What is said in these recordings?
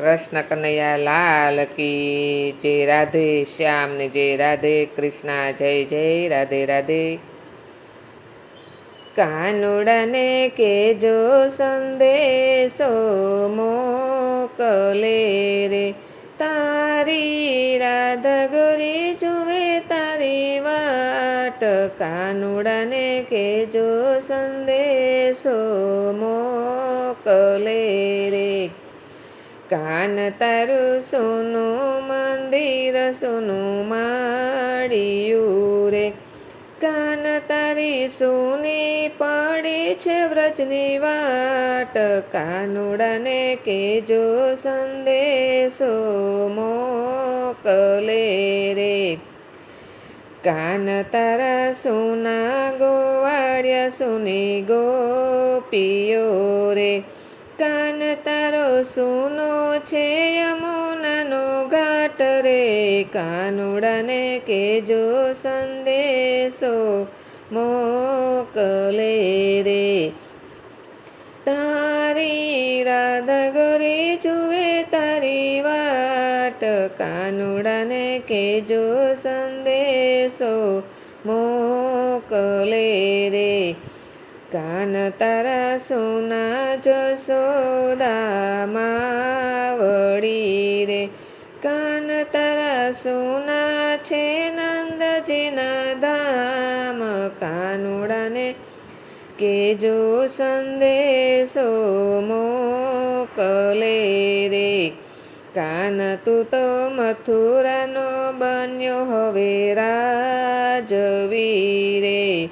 કૃષ્ણ કનૈયા લાલ કી જય રાધે શ્યામને જય રાધે કૃષ્ણ, જય જય રાધે રાધે. કાનુડાને કેજો સંદેશો મોકલે રે. તારી રાધા ગોરી જુએ તારી વાટ. કાનુડાને કેજો સંદેશો મોકલે રે. કાન તારું સોનું, મંદિર સોનું માળિયું રે. કાન તારી સોની પડી છે વ્રજની વાટ. કાનુડાને કેજો સંદેશો મોકલે રે. કાન તારા સોના ગોવાળ્યા સુની ગોપીઓ રે. કાન તારો સુનો છે, યમુનાનો ઘાટ રે. કાનુડાને કેજો સંદેશો મોકલે રે. તારી રાધા ગોરી જુએ તારી વાટ. કાનુડાને કેજો સંદેશો મોકલે રે. કાન તારા સોના જસોદા માવડી રે. કાન તારા સોના છે નંદજીના ધામ. કાનુડાને કેજો સંદેશો મોકલે રે. કાન તું તો મથુરાનો બન્યો હવે રાજવી રે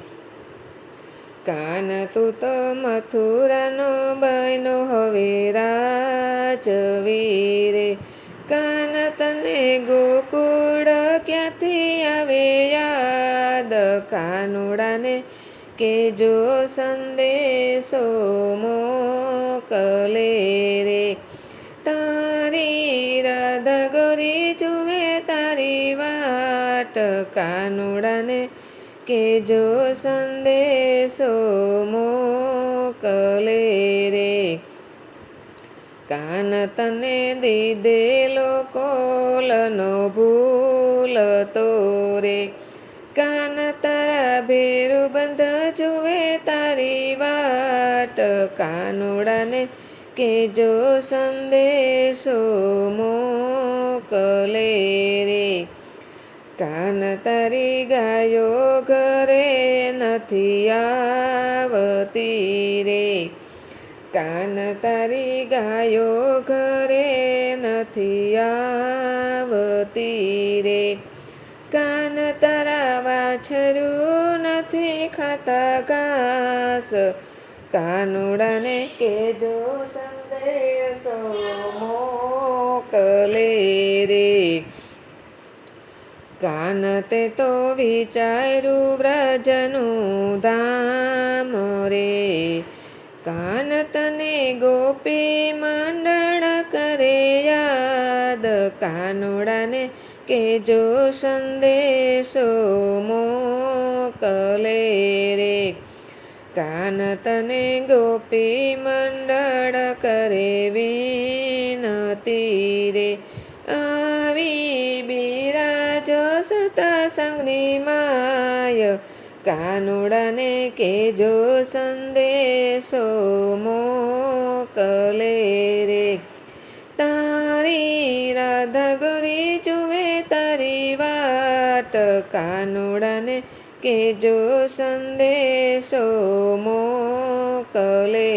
કાન તું તો મથુરાનો બનો હવે રાજવી રે કાન તને ગોકુળ ક્યાંથી આવે યાદ? કાનુડાને કે જો સંદેશો મોકલે રે. તારી રાધા ગોરી જુએ તારી વાટ. કાનુડાને કેજો સંદેશો મોકલે રે? કાન તને દીધેલો કોલનો ભૂલ તો રે. કાન તારા ભેરુ બંધ જુએ તારી વાટ. કાનુડાને કેજો સંદેશો મોકલે કાન તારી ગાયો ઘરે નથી આવતી રે. કાન તારી ગાયો ઘરે નથી આવતી રે. કાન તારા વાછરું નથી ખાતા ઘાસ. કાનુડાને કેજો સંદેશો મોકલે રે. કાન તે તો વિચાર્યું વ્રજનું ધામ રે. કાન તને ગોપી મંડળ કરે યાદ. કાનુડાને કેજો સંદેશો મોકલે રે. કાન તને ગોપી મંડળ કરે વિનતી રે. માય કાનુડાને કેજો સંદેશો, મોકલે રે. તારી રાધા ગોરી જુએ તારી વાટ. કાનુડાને કેજો સંદેશો, મોકલે